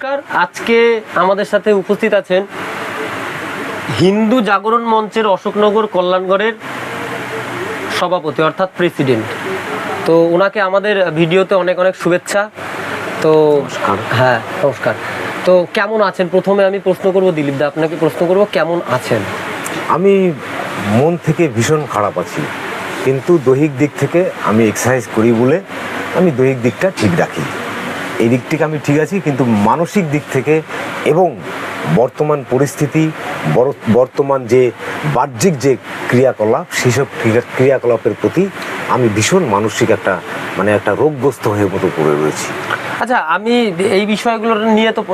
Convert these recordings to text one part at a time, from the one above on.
নমস্কার। আজকে আমাদের সাথে উপস্থিত আছেন হিন্দু জাগরণ মঞ্চের অশোকনগর কল্যাণগড়ের সভাপতি অর্থাৎ প্রেসিডেন্ট। তো ওনাকে আমাদের ভিডিওতে অনেক অনেক শুভেচ্ছা। তো হ্যাঁ নমস্কার। তো কেমন আছেন? প্রথমে আমি প্রশ্ন করব দিলীপ দা আপনাকে প্রশ্ন করব কেমন আছেন? আমি মন থেকে ভীষণ খারাপ আছি। কিন্তু দৈহিক দিক থেকে আমি এক্সারসাইজ করি বলে আমি দৈহিক দিকটা ঠিক রাখি। এই দিক থেকে আমি ঠিক আছি কিন্তু মানসিক দিক থেকে এবং বর্তমান পরিস্থিতি বর্তমান যে বাহ্যিক যে ক্রিয়াকলাপ সেসব ক্রিয়া- ক্রিয়াকলাপের প্রতি আমি ভীষণ মানসিক একটা মানে একটা রোগগ্রস্ত হয়ে মতো পড়ে রয়েছি। আচ্ছা আমি এই বিষয়গুলো নিয়ে তো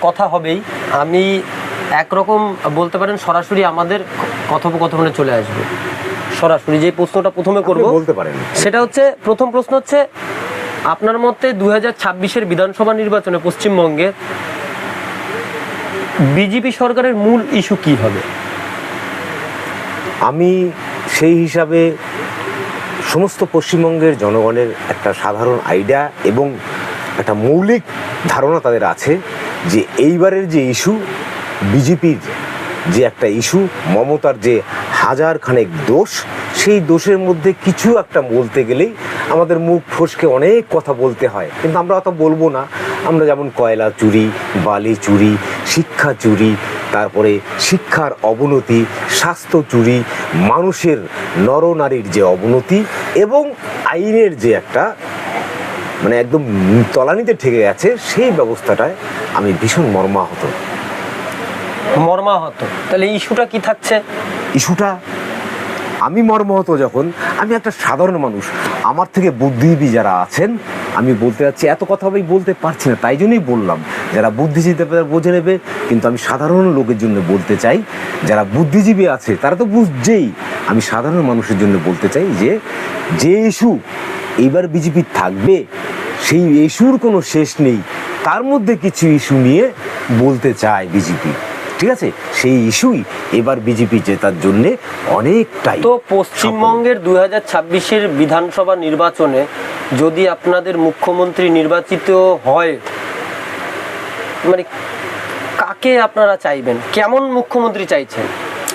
কথা হবেই। আমি একরকম বলতে পারেন সরাসরি আমাদের কথোপকথনে চলে আসবে। সরাসরি যে প্রশ্নটা প্রথমে করব বলতে পারেন। সেটা হচ্ছে প্রথম প্রশ্ন হচ্ছে আপনার মতে দু হাজার ছাব্বিশের বিধানসভা নির্বাচনে পশ্চিমবঙ্গে বিজেপি সরকারের মূল ইস্যু কি হবে? আমি সেই হিসাবে সমস্ত পশ্চিমবঙ্গের জনগণের একটা সাধারণ আইডিয়া এবং একটা মৌলিক ধারণা তাদের আছে যে এইবারের যে ইস্যু বিজেপির যে একটা ইস্যু, মমতার যে হাজার খানেক দোষ, সেই দোষের মধ্যে কিছু একটা বলতে গেলেই আমাদের মুখ ফসকে অনেক কথা বলতে হয়। কিন্তু আমরা অত বলব না। আমরা যেমন কয়লা চুরি, বালি চুরি, শিক্ষা চুরি, তারপরে শিক্ষার অবনতি, স্বাস্থ্য চুরি, মানুষের নরনারীর যে অবনতি এবং আইনের যে একটা মানে একদম তলানিতে ঠেকে গেছে, সেই ব্যবস্থাটায় আমি ভীষণ মর্মাহত। মর্মাহত। তাহলে ইস্যুটা কি থাকছে? ইস্যুটা? আমি মর্মাহত যখন, আমি একটা সাধারণ মানুষ, আমার থেকে বুদ্ধিজীবী যারা আছেন, আমি বলতে যাচ্ছি, এত কথা আমি বলতে পারছি না, তাই জন্যই বললাম। যারা বুদ্ধিজীবী তারা বুঝে নেবে, কিন্তু আমি সাধারণ লোকের জন্য বলতে চাই, যারা বুদ্ধিজীবী আছে, তারা তো বুঝছেই। আমি সাধারণ মানুষের জন্য বলতে চাই যে যে ইস্যু এবার বিজেপি থাকবে, সেই ইস্যুর কোনো শেষ নেই। তার মধ্যে কিছু ইস্যু নিয়ে বলতে চায় বিজেপি। ঠিক আছে? সেই ইস্যুই এবার বিজেপি জেতার জন্য অনেকটাই তো পশ্চিমবঙ্গের দুই হাজার ছাব্বিশের বিধানসভা নির্বাচনে যদি আপনাদের মুখ্যমন্ত্রী নির্বাচিত হয় মানে কাকে আপনারা চাইবেন? কেমন মুখ্যমন্ত্রী চাইছেন?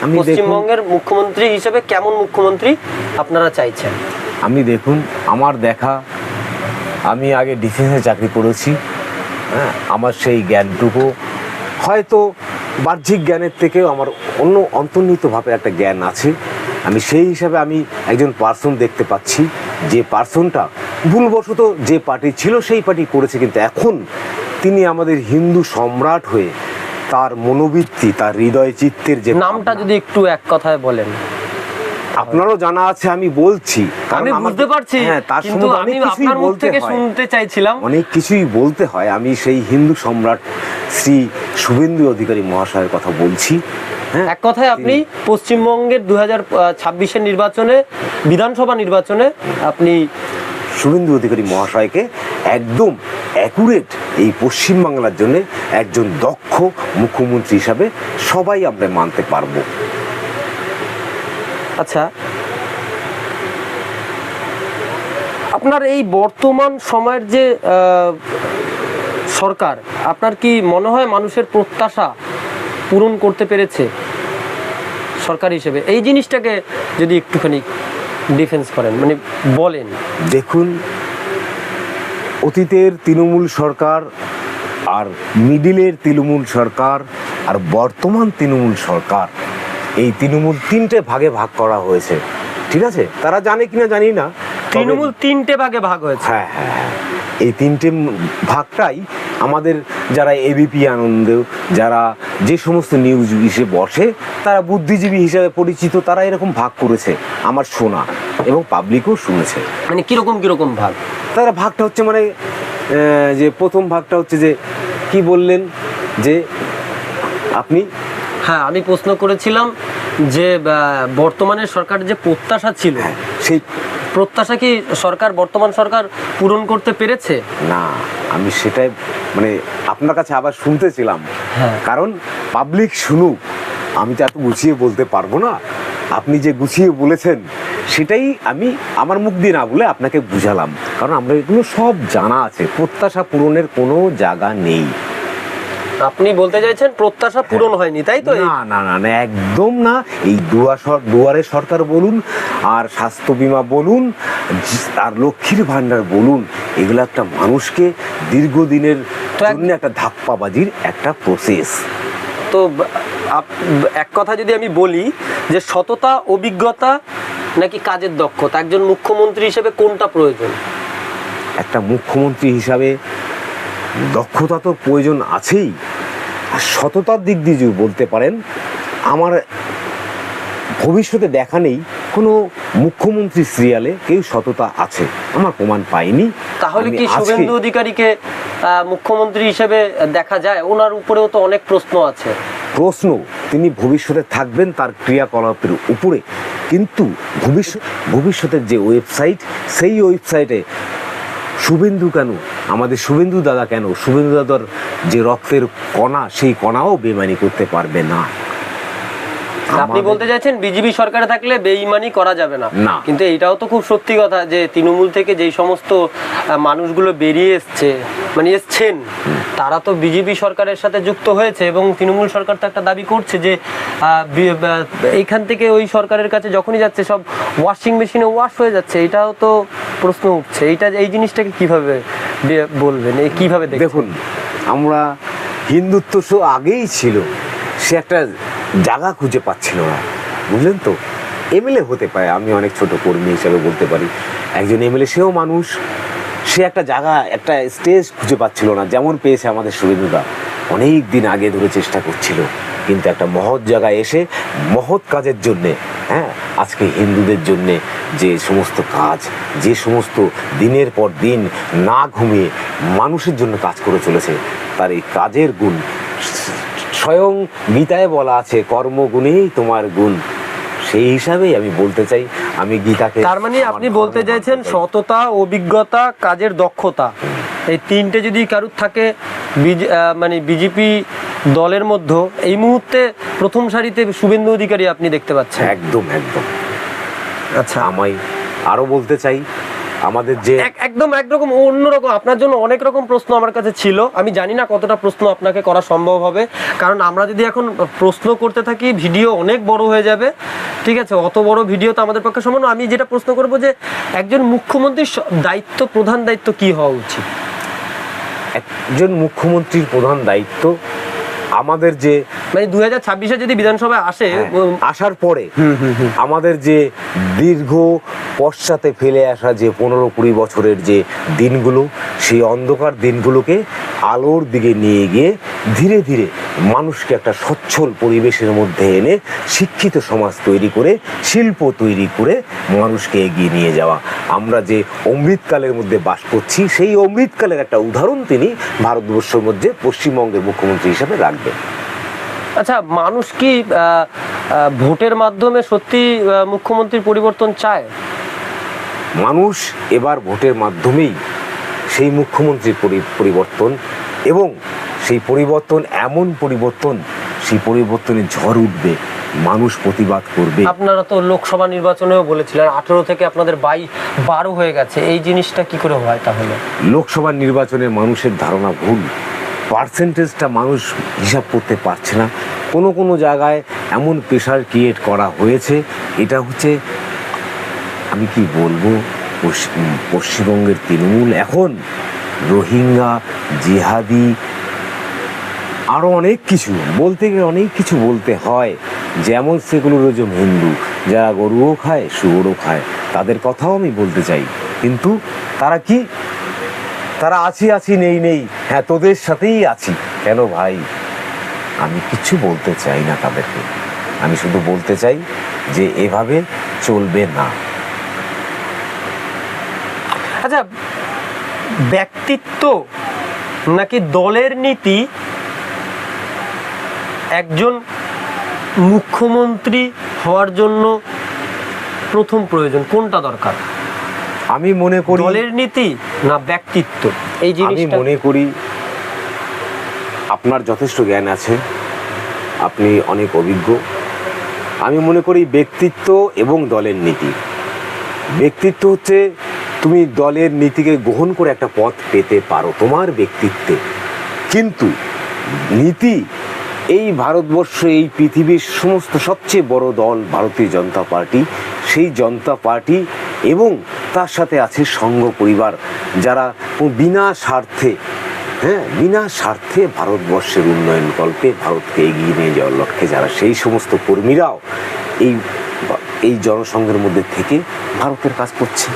আমি পশ্চিমবঙ্গের মুখ্যমন্ত্রী হিসেবে কেমন মুখ্যমন্ত্রী আপনারা চাইছেন? আমি দেখুন আমার দেখা আমি আগে ডিফেন্সে চাকরি করেছি হ্যাঁ আমার সেই জ্ঞানটুকু। হয়তো বাহ্যিক জ্ঞানের থেকেও আমার অন্য অন্তর্নিহিতভাবে একটা জ্ঞান আছে। আমি সেই হিসাবে আমি একজন পার্সন দেখতে পাচ্ছি। যে পার্সনটা ভুলবশত যে পার্টি ছিল সেই পার্টি করেছে কিন্তু এখন তিনি আমাদের হিন্দু সম্রাট হয়ে তার মনোবৃত্তি তার হৃদয় চিত্তের যে নামটা যদি একটু এক কথায় বলেন। আপনারও জানা আছে আমি বলছি। আমি বুঝতে পারছি হ্যাঁ কিন্তু আমি আপনার মুখ থেকে। শুনতে চাইছিলাম। অনেক কিছুই বলতে হয়। আমি সেই হিন্দু সম্রাট শ্রী শুভেন্দু অধিকারী মহাশয়ের কথা বলছি। হ্যাঁ এক কথায় আপনি পশ্চিমবঙ্গের দুই হাজার ছাব্বিশের নির্বাচনে বিধানসভা নির্বাচনে আপনি শুভেন্দু অধিকারী মহাশয়কে একদম অ্যাকুরেট এই পশ্চিমবাংলার জন্য একজন দক্ষ মুখ্যমন্ত্রী হিসাবে সবাই আমরা মানতে পারব। আচ্ছা। আপনার এই বর্তমান সময়ের যে সরকার, আপনার কি মনে হয় মানুষের প্রত্যাশা পূরণ করতে পেরেছে সরকার হিসেবে? এই জিনিসটাকে যদি একটুখানি ডিফেন্স করেন মানে বলেন। দেখুন, অতীতের তৃণমূল সরকার আর মিডিলের তৃণমূল সরকার আর বর্তমান তৃণমূল সরকার এই তৃণমূল তিনটে ভাগে ভাগ করা হয়েছে। ঠিক আছে? তারা জানে কিনা জানি না তৃণমূল তিনটে ভাগে ভাগ হয়েছে। হ্যাঁ হ্যাঁ হ্যাঁ। এই তিনটে ভাগটাই আমাদের যারা এবিপি আনন্দ যারা যে সমস্ত নিউজ ইসে বসে তারা বুদ্ধিজীবী হিসাবে পরিচিত তারা এরকম ভাগ করেছে আমার শোনা এবং পাবলিকও শুনেছে। মানে কীরকম কীরকম ভাগ? তারা ভাগটা হচ্ছে মানে যে প্রথম ভাগটা হচ্ছে যে কি বললেন যে আপনি হ্যাঁ আমি প্রশ্ন করেছিলাম যে বর্তমানে সরকারের যে প্রত্যাশা ছিল হ্যাঁ, সেই প্রত্যাশা কি সরকার বর্তমান সরকার পূরণ করতে পেরেছে? না আমি সেটাই মানে আপনার কাছে আবার শুনতেছিলাম হ্যাঁ। কারণ পাবলিক শুনুক আমি তো এত গুছিয়ে বলতে পারব না। আপনি যে গুছিয়ে বলেছেন সেটাই আমি আমার মুখ দিয়ে না বলে আপনাকে বুঝালাম। কারণ আমরা এগুলো সব জানা আছে প্রত্যাশা পূরণের কোনো জায়গা নেই। আপনি বলতে চাইছেন প্রত্যাশা পূরণ হয়নি তাই তো? না না না না একদম না। এই দুয়া দুয়ারে সরকার বলুন আর স্বাস্থ্য বীমা বলুন আর লক্ষ্মীর ভান্ডার বলুন এগুলো একটা মানুষকে দীর্ঘদিনের জন্য একটা ধাপ্পাবাজির একটা প্রসেস তো এক কথা যদি আমি বলি যে সততা অভিজ্ঞতা নাকি কাজের দক্ষতা? একজন মুখ্যমন্ত্রী হিসেবে কোনটা প্রয়োজন? একটা মুখ্যমন্ত্রী হিসাবে দক্ষতা তো প্রয়োজন আছেই। আর সততার দিক দিয়ে যদি বলতে পারেন আমার ভবিষ্যতে দেখা নেই কোনো মুখ্যমন্ত্রী সিরিয়ালে কেউ সততা আছে আমার প্রমাণ পাইনি। তাহলে কি শুভেন্দু অধিকারীকে মুখ্যমন্ত্রী হিসেবে দেখা যায়? ওনার উপরেও তো অনেক প্রশ্ন আছে। প্রশ্ন তিনি ভবিষ্যতে থাকবেন তার ক্রিয়াকলাপের উপরে। কিন্তু ভবিষ্যৎ ভবিষ্যতের যে ওয়েবসাইট সেই ওয়েবসাইটে শুভেন্দু কেন? আমাদের শুভেন্দু দাদা কেন? শুভেন্দু দাদার যে রক্তের কণা, সেই কণাও বেমানি করতে পারবে না। আপনি বলতে চাইছেন বিজেপি সরকারে থাকলে বেইমানি করা যাবে না। কিন্তু এটাও তো খুব সত্যি কথা যে তৃণমূল থেকে যেই সমস্ত মানুষগুলো বেরিয়ে এসছে মানে এসছেন তারা তো বিজেপি সরকারের সাথে যুক্ত হয়েছে এবং তৃণমূল সরকার তো একটা দাবি করছে যে এইখান থেকে ওই সরকারের কাছে যখনই যাচ্ছে সব ওয়াশিং মেশিনে ওয়াশ হয়ে যাচ্ছে এটাও তো প্রশ্ন উঠছে। এইটা এই জিনিসটাকে কীভাবে বলবেন? কীভাবে দেখুন আমরা হিন্দুত্ব আগেই ছিল। সে একটা জায়গা খুঁজে পাচ্ছিল না। বুঝলেন তো? এমএলএ হতে পারে, আমি অনেক ছোট কর্মী হিসেবে বলতে পারি। একজন এমএলএ সেও মানুষ। সে একটা জায়গা, একটা স্টেজ খুঁজে পাচ্ছিল না, যেমন পেয়েছে আমাদের সুবিধা অনেক দিন আগে ধরে চেষ্টা করছিল, কিন্তু একটা মহৎ জায়গায় এসে, মহৎ কাজের জন্যে হ্যাঁ আজকে হিন্দুদের জন্যে যে সমস্ত কাজ, যে সমস্ত দিনের পর দিন না ঘুমিয়ে মানুষের জন্য কাজ করে চলেছে, তার এই কাজের গুণ স্বয়ং গীতায় বলা আছে কর্মগুণেই তোমার গুণ। সেই হিসাবেই আমি বলতে চাই আমি গীতাকে তার মানে আপনি বলতে চাইছেন সততা অভিজ্ঞতা কাজের দক্ষতা। এই তিনটে যদি কারুর থাকে মানে বিজেপি দলের মধ্যে এই মুহূর্তে প্রথম সারিতে শুভেন্দু অধিকারী আপনি দেখতে পাচ্ছেন। একদম একদম। আচ্ছা। আমায় আরও বলতে চাই আমাদের যে এক- একদম একরকম অন্যরকম। আপনার জন্য অনেক রকম প্রশ্ন আমার কাছে ছিল। আমি জানি না কতটা প্রশ্ন আপনাকে করা সম্ভব হবে। কারণ আমরা যদি এখন প্রশ্ন করতে থাকি ভিডিও অনেক বড় হয়ে যাবে। ঠিক আছে? অত বড় ভিডিও তো আমাদের পক্ষে সম্ভব আমি যেটা প্রশ্ন করব যে একজন মুখ্যমন্ত্রীর দায়িত্ব প্রধান দায়িত্ব কি হওয়া উচিত? একজন মুখ্যমন্ত্রীর প্রধান দায়িত্ব আমাদের যে মানে দুই হাজার ছাব্বিশে যদি বিধানসভায় আসে হ্যাঁ, আসার পরে আমাদের যে দীর্ঘ পশ্চাতে ফেলে আসা যে পনেরো কুড়ি বছরের যে দিনগুলো সেই অন্ধকার দিনগুলোকে আলোর দিকে নিয়ে গিয়ে ধীরে ধীরে মানুষকে একটা সচ্ছল পরিবেশের মধ্যে এনে শিক্ষিত সমাজ তৈরি করে শিল্প তৈরি করে মানুষকে এগিয়ে নিয়ে যাওয়া। আমরা যে অমৃতকালের মধ্যে বাস করছি সেই অমৃতকালের একটা উদাহরণ তিনি ভারতবর্ষের মধ্যে পশ্চিমবঙ্গের মুখ্যমন্ত্রী হিসাবে রাখবেন। আচ্ছা মানুষ কি ভোটের মাধ্যমে সত্যি মুখ্যমন্ত্রীর পরিবর্তন চায়? মানুষ এবার ভোটের মাধ্যমেই সেই মুখ্যমন্ত্রীর পরিবর্তন এবং সেই পরিবর্তন এমন পরিবর্তন সেই পরিবর্তনে ঝড় উঠবে মানুষ প্রতিবাদ করবে। আপনারা তো লোকসভা নির্বাচনেও বলেছিলেন আঠেরো থেকে আপনাদের বাই বারো হয়ে গেছে এই জিনিসটা কি করে হয় তাহলে? লোকসভা নির্বাচনে মানুষের ধারণা ভুল। পার্সেন্টেজটা মানুষ হিসাব করতে পারছে না। কোনো কোনো জায়গায় এমন প্রেশার ক্রিয়েট করা হয়েছে। এটা হচ্ছে, আমি কি বলব পশ্চিমবঙ্গের তৃণমূল। এখন রোহিঙ্গা, জিহাদি আরও অনেক কিছু, বলতে গেলে অনেক কিছু বলতে হয়। যেমন সেকুলারিজম হিন্দু, যারা গরুও খায়, শুয়োরও খায়, তাদের কথাও আমি বলতে চাই। কিন্তু তারা কি তারা আছি আছি, নেই নেই। হ্যাঁ তোদের সাথেই আছি। কেন ভাই? আমি কিছু বলতে চাই না তাদেরকে। আমি শুধু বলতে চাই যে এভাবে চলবে না। আচ্ছা ব্যক্তিত্ব নাকি দলের নীতি? একজন মুখ্যমন্ত্রী হওয়ার জন্য প্রথম প্রয়োজন কোনটা দরকার? আমি মনে করি দলের নীতি না ব্যক্তিত্ব? এই আমি মনে করি আপনার যথেষ্ট জ্ঞান আছে আপনি অনেক অভিজ্ঞ। আমি মনে করি ব্যক্তিত্ব এবং দলের নীতি। ব্যক্তিত্ব হচ্ছে তুমি দলের নীতিকে গ্রহণ করে একটা পথ পেতে পারো তোমার ব্যক্তিত্বে। কিন্তু নীতি এই ভারতবর্ষ এই পৃথিবীর সমস্ত সবচেয়ে বড় দল ভারতীয় জনতা পার্টি সেই জনতা পার্টি এবং তার সাথে আছে সংঘ পরিবার যারা বিনা স্বার্থে হ্যাঁ বিনা স্বার্থে ভারতবর্ষের উন্নয়ন কল্পে ভারতকে এগিয়ে নিয়ে যাওয়ার লক্ষ্যে যারা সেই সমস্ত কর্মীরাও এই এই জনসংঘের মধ্যে থেকে ভারতের কাজ করছে।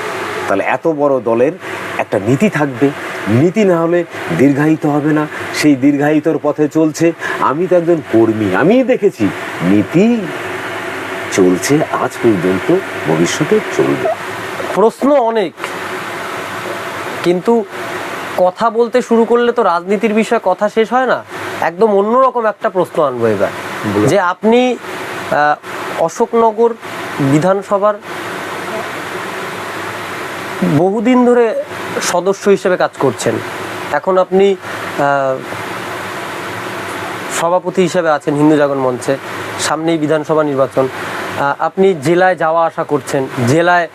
তাহলে এত বড় দলের একটা নীতি থাকবে। নীতি না হলে দীর্ঘায়িত হবে না। সেই দীর্ঘায়িতর পথে চলছে। আমি তো একজন কর্মী আমি দেখেছি। নীতি চলছে, আজ পর্যন্ত ভবিষ্যতে চলবে। প্রশ্ন অনেক। কিন্তু কথা বলতে শুরু করলে তো রাজনীতির বিষয়ে কথা শেষ হয় না। একদম অন্যরকম একটা প্রশ্ন আনব এবার। যে আপনি অশোকনগর বিধানসভার বহুদিন ধরে সদস্য হিসেবে কাজ করছেন। এখন আপনি সভাপতি হিসেবে আছেন হিন্দু জাগরণ মঞ্চে সামনেই বিধানসভা নির্বাচন। আপনি জেলায় যাওয়া আসা করছেন জেলায়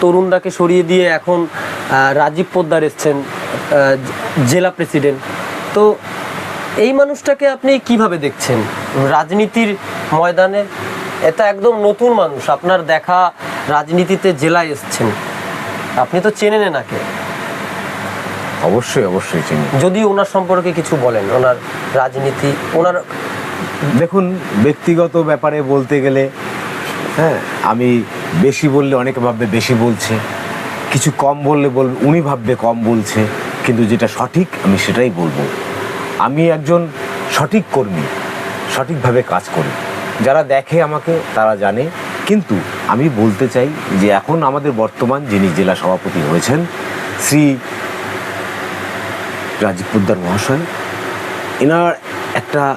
তরুণদাকে সরিয়ে দিয়ে এখন রাজীব পোদ্দার এসছেন জেলা প্রেসিডেন্ট। তো এই মানুষটাকে আপনি কীভাবে দেখছেন? রাজনীতির ময়দানে এটা একদম নতুন মানুষ আপনার দেখা রাজনীতিতে জেলায় এসছেন। আপনি তো চেনেন এনাকে। অবশ্যই অবশ্যই চিনি। যদি ওনার সম্পর্কে কিছু বলেন ওনার রাজনীতি ওনার দেখুন ব্যক্তিগত ব্যাপারে বলতে গেলে হ্যাঁ আমি বেশি বললে অনেকে ভাববে বেশি বলছে। কিছু কম বললে বলবে উনি ভাববে কম বলছে। কিন্তু যেটা সঠিক, আমি সেটাই বলব। আমি একজন সঠিক কর্মী, সঠিকভাবে কাজ করি। যারা দেখে আমাকে, তারা জানে। কিন্তু আমি বলতে চাই যে এখন আমাদের বর্তমান যিনি জেলা সভাপতি হয়েছেন, শ্রী রাজীব পোদ্দার মহাশয়, এনার একটা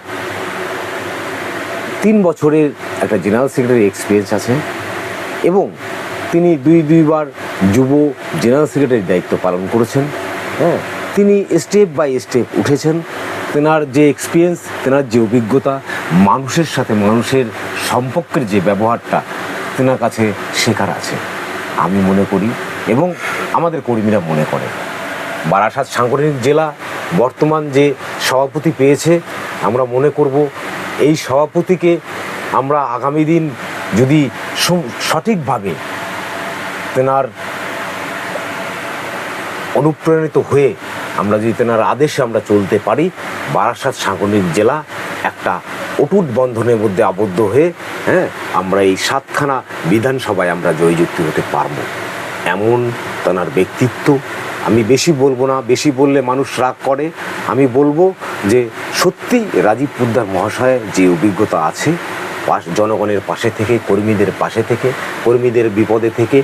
তিন বছরের একটা জেনারেল সেক্রেটারি এক্সপিরিয়েন্স আছে এবং তিনি দুই দুইবার যুব জেনারেল সেক্রেটারির দায়িত্ব পালন করেছেন হ্যাঁ? তিনি স্টেপ বাই স্টেপ উঠেছেন। তেনার যে এক্সপিরিয়েন্স তেনার যে অভিজ্ঞতা, মানুষের সাথে মানুষের সম্পর্কের যে ব্যবহারটা তেনার কাছে শেখার আছে, আমি মনে করি। এবং আমাদের কর্মীরা মনে করে। বারাসাত সাংগঠনিক জেলা, বর্তমান যে সভাপতি পেয়েছে, আমরা মনে করব এই সভাপতিকে আমরা আগামী দিন যদি সঠিকভাবে তেনার অনুপ্রাণিত হয়ে আমরা যদি তেনার আদেশে আমরা চলতে পারি, বারাসাত সাংগঠনিক জেলা একটা অটুট বন্ধনের মধ্যে আবদ্ধ হয়ে হ্যাঁ আমরা এই সাতখানা বিধানসভায় আমরা জয়যুক্তি হতে পারব। এমন তেনার ব্যক্তিত্ব। আমি বেশি বলব না, বেশি বললে মানুষ রাগ করে। আমি বলব যে সত্যি রাজীব পুদ্দার মহাশয়ের যে অভিজ্ঞতা আছে, পাশ, জনগণের পাশে থেকে, কর্মীদের পাশে থেকে, কর্মীদের বিপদে থেকে,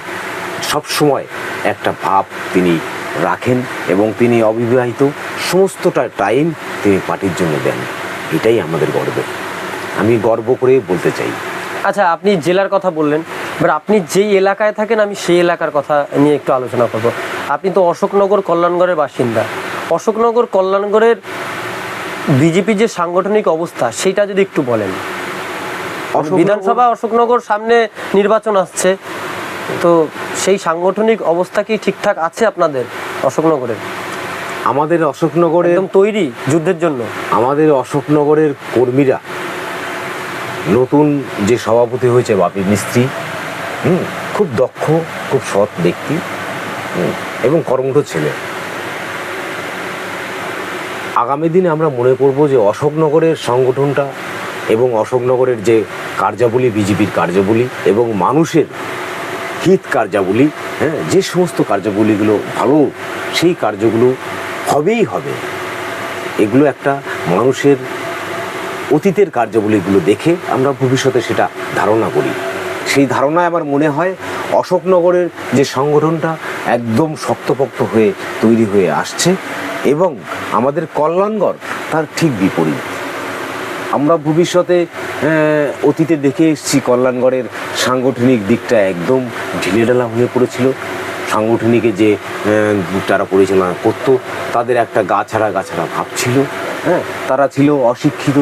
সবসময় একটা ভাব তিনি রাখেন এবং তিনি অবিবাহিত, সমস্তটা টাইম তিনি পার্টির জন্য দেন। এটাই আমাদের গর্ব। আমি গর্ব করে বলতে চাই। আচ্ছা আপনি জেলার কথা বললেন। এবার আপনি যেই এলাকায় থাকেন আমি সেই এলাকার কথা নিয়ে একটু আলোচনা করব। আপনি তো অশোকনগর কল্যাণগড়ের বাসিন্দা। অশোকনগর কল্যাণগড়ের বিজেপি যে সাংগঠনিক অবস্থা সেটা যদি একটু বলেন। অশোকনগর- বিধানসভা অশোকনগর সামনে নির্বাচন আসছে তো সেই সাংগঠনিক অবস্থা কি ঠিকঠাক আছে আপনাদের অশোকনগরের? আমাদের অশোকনগরের একদম তৈরি যুদ্ধের জন্য। আমাদের অশোকনগরের কর্মীরা নতুন যে সভাপতি হয়েছে বাপি মিস্ত্রি হুম, খুব দক্ষ খুব সৎ ব্যক্তি এবং কর্মঠ ছেলে। আগামী দিনে আমরা মনে করব যে অশোকনগরের সংগঠনটা এবং অশোকনগরের যে কার্যাবলী বিজেপির কার্যাবলী এবং মানুষের হিত কার্যাবলী হ্যাঁ যে সমস্ত কার্যাবলীগুলো ভালো সেই কার্যগুলো হবেই হবে। এগুলো একটা মানুষের অতীতের কার্যাবলীগুলো দেখে আমরা ভবিষ্যতে সেটা ধারণা করি। সেই ধারণায় আমার মনে হয় অশোকনগরের যে সংগঠনটা একদম শক্তপোক্ত হয়ে তৈরি হয়ে আসছে এবং আমাদের কল্যাণগড় তার ঠিক বিপরীত। আমরা ভবিষ্যতে অতীতে দেখে এসেছি কল্যাণগড়ের সাংগঠনিক দিকটা একদম ঢিলেঢালা হয়ে পড়েছিল। সাংগঠনিকে যে তারা পরিচালনা করতো, তাদের একটা গা ছাড়া গা ছাড়া ভাব ছিল হ্যাঁ তারা ছিল অশিক্ষিত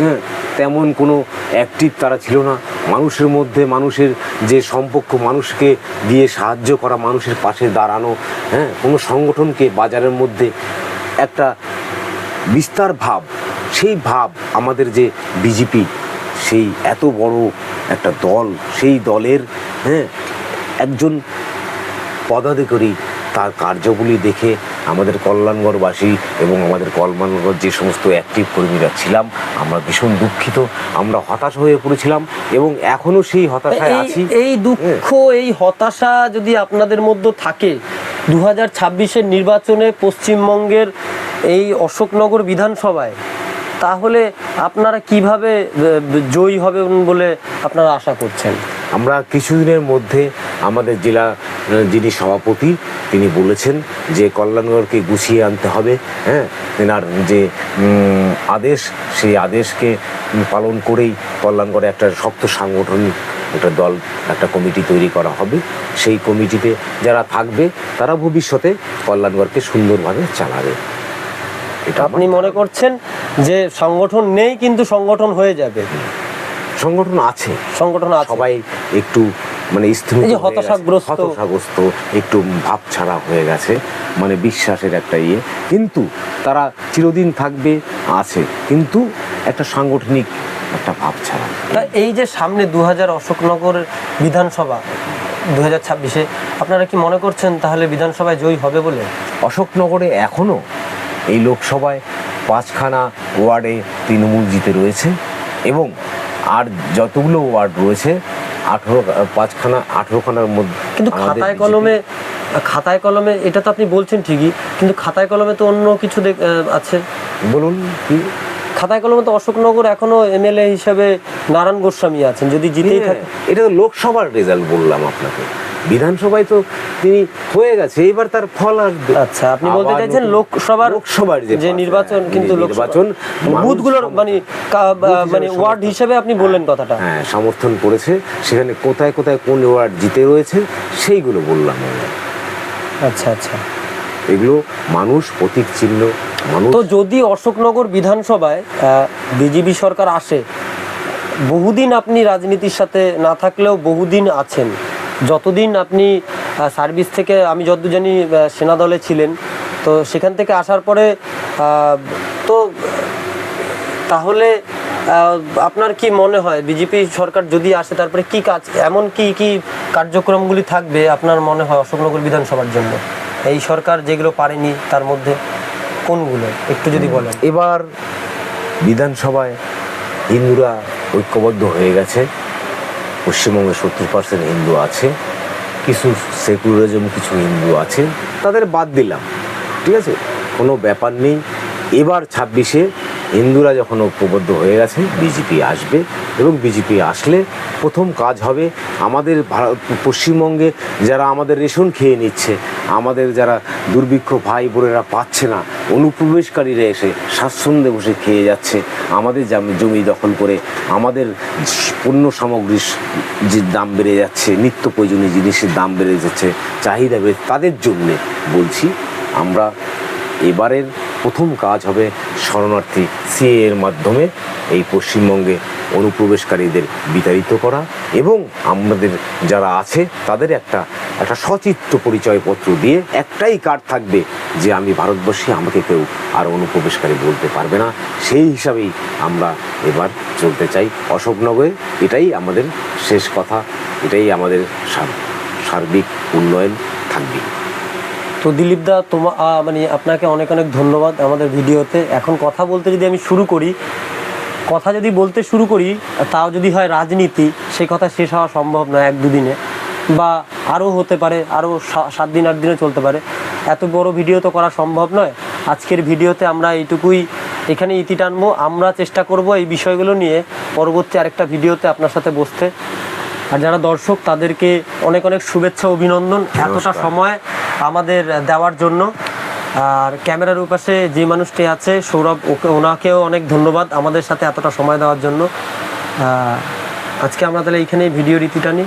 হ্যাঁ তেমন কোনো অ্যাক্টিভ তারা ছিল না। মানুষের মধ্যে মানুষের যে সম্পর্ক, মানুষকে দিয়ে সাহায্য করা, মানুষের পাশে দাঁড়ানো হ্যাঁ কোনো সংগঠনকে বাজারের মধ্যে একটা বিস্তার ভাব, সেই ভাব আমাদের যে বিজেপি, সেই এত বড় একটা দল, সেই দলের হ্যাঁ একজন পদাধিকারী তার কার্যগুলি দেখে আমাদের কল্যাণগড়বাসী এবং আমাদের কল্যাণগড় যে সমস্ত অ্যাক্টিভ কর্মীরা ছিলাম আমরা ভীষণ দুঃখিত আমরা হতাশ হয়ে পড়েছিলাম এবং এখনও সেই হতাশায় আছি। এই দুঃখ এই হতাশা যদি আপনাদের মধ্যে থাকে দু হাজার ছাব্বিশের নির্বাচনে পশ্চিমবঙ্গের এই অশোকনগর বিধানসভায় তাহলে আপনারা কীভাবে জয়ী হবেন বলে আপনারা আশা করছেন? আমরা কিছুদিনের মধ্যে আমাদের জেলা যিনি সভাপতি, তিনি বলেছেন যে কল্যাণগড়কে গুছিয়ে আনতে হবে হ্যাঁ? তেনার যে আদেশ, সেই আদেশকে পালন করেই কল্যাণগড়ে একটা শক্ত সাংগঠনিক একটা দল, একটা কমিটি তৈরি করা হবে। সেই কমিটিতে যারা থাকবে, তারা ভবিষ্যতে কল্যাণগড়কে সুন্দরভাবে চালাবে। এটা আপনি মনে করছেন যে সংগঠন নেই, কিন্তু সংগঠন হয়ে যাবে? সংগঠন আছে। সংগঠন সবাই একটু মানে এই যে। হতাশাগ্রস্ত। হতাশাগ্রস্ত একটু ভাব ছাড়া হয়ে গেছে মানে বিশ্বাসের একটা ইয়ে। কিন্তু তারা চিরদিন থাকবে আছে। কিন্তু একটা সাংগঠনিক একটা ভাব ছাড়া তা এই যে সামনে দু হাজার অশোকনগর বিধানসভা দু হাজার ছাব্বিশে আপনারা কি মনে করছেন তাহলে বিধানসভায় জয়ী হবে বলে? অশোকনগরে এখনও এই লোকসভায় পাঁচখানা ওয়ার্ডে তৃণমূল জিতে রয়েছে এবং আর যতগুলো ওয়ার্ড রয়েছে আঠেরো পাঁচখানা আঠেরোখানার মধ্যে কিন্তু খাতায় কলমে খাতায় কলমে এটা তো আপনি বলছেন ঠিকই কিন্তু খাতায় কলমে তো অন্য কিছু আছে। বলুন কি? খাতায় কলমে তো অশোকনগর এখনও এমএলএ হিসেবে নারায়ণ গোস্বামী আছেন যদি জিতেই হ্যাঁ, থাকে। এটা তো লোকসভার রেজাল্ট বললাম আপনাকে। বিধানসভায় তো তিনি হয়ে গেছে এইবার তার ফল আসবে আচ্ছা আপনি বলতে চাইছেন লোকসভার লোকসভার যে নির্বাচন কিন্তু নির্বাচন বুথগুলোর মানে মানে ওয়ার্ড। হিসেবে আপনি বললেন কথাটা হ্যাঁ সমর্থন করেছে সেখানে কোথায় কোথায় কোন ওয়ার্ড জিতে রয়েছে সেইগুলো বললাম। আচ্ছা আচ্ছা এগুলো মানুষ প্রতীক চিহ্ন তো যদি অশোকনগর বিধানসভায় বিজেপি সরকার আসে বহুদিন আপনি রাজনীতির সাথে না থাকলেও বহুদিন আছেন যতদিন আপনি সার্ভিস থেকে, আমি যতদূর জানি সেনা দলে ছিলেন, তো সেখান থেকে আসার পরে তো তাহলে আপনার কি মনে হয়, বিজেপি সরকার যদি আসে, তারপরে কি কাজ, এমন কি কি কার্যক্রমগুলি থাকবে আপনার মনে হয় অশোকনগর বিধানসভার জন্য? এই সরকার যেগুলো পারেনি, তার মধ্যে কোনগুলো? একটু যদি বলেন। এবার বিধানসভায় হিন্দুরা ঐক্যবদ্ধ হয়ে গেছে। পশ্চিমবঙ্গে সত্তর পার্সেন্ট হিন্দু আছে, কিছু সেকুলারিজম কিছু হিন্দু আছে, তাদের বাদ দিলাম, ঠিক আছে? কোনো ব্যাপার নেই। এবার ছাব্বিশে হিন্দুরা যখন ঐক্যবদ্ধ হয়ে গেছে বিজেপি আসবে এবং বিজেপি আসলে প্রথম কাজ হবে আমাদের ভারত, পশ্চিমবঙ্গে যারা আমাদের রেশন খেয়ে নিচ্ছে, আমাদের যারা দুর্ভিক্ষ ভাই বোনেরা পাচ্ছে না, অনুপ্রবেশকারীরা এসে স্বাচ্ছন্দ্যে বসে খেয়ে যাচ্ছে, আমাদের জমি দখল করে আমাদের পণ্য সামগ্রীর যে দাম বেড়ে যাচ্ছে, নিত্য প্রয়োজনীয় জিনিসের দাম বেড়ে যাচ্ছে, চাহিদা বেড়ে তাদের জন্যে বলছি, আমরা এবারের প্রথম কাজ হবে শরণার্থী সিএ এর মাধ্যমে এই পশ্চিমবঙ্গে অনুপ্রবেশকারীদের বিতাড়িত করা এবং আমাদের যারা আছে, তাদের একটা একটা সচিত্র পরিচয়পত্র দিয়ে একটাই কার্ড থাকবে যে আমি ভারতবর্ষী আমাকে কেউ আর অনুপ্রবেশকারী বলতে পারবে না। সেই হিসাবেই আমরা এবার চলতে চাই অশোকনগরে। এটাই আমাদের শেষ কথা, এটাই আমাদের সার- সার্বিক উন্নয়ন থাকবে। তো দিলীপ দা তোমা মানে আপনাকে অনেক অনেক ধন্যবাদ আমাদের ভিডিওতে। এখন কথা বলতে যদি আমি শুরু করি, কথা যদি বলতে শুরু করি, তাও যদি হয় রাজনীতি সেই কথা শেষ হওয়া সম্ভব নয় এক দুদিনে। বা আরও হতে পারে, আরও সাত দিন, আট দিনে চলতে পারে। এত বড় ভিডিও তো করা সম্ভব নয়। আজকের ভিডিওতে আমরা এইটুকুই এখানে ইতি টানবো। আমরা চেষ্টা করব এই বিষয়গুলো নিয়ে পরবর্তী আরেকটা ভিডিওতে আপনার সাথে বসতে। আর যারা দর্শক তাদেরকে অনেক অনেক শুভেচ্ছা অভিনন্দন এতটা সময় আমাদের দেওয়ার জন্য। আর ক্যামেরার উপাশে যে মানুষটি আছে সৌরভ ওকে ওনাকেও অনেক ধন্যবাদ আমাদের সাথে এতটা সময় দেওয়ার জন্য। আহ, আজকে আমরা তাহলে এইখানেই ভিডিও রীতিটা নিই।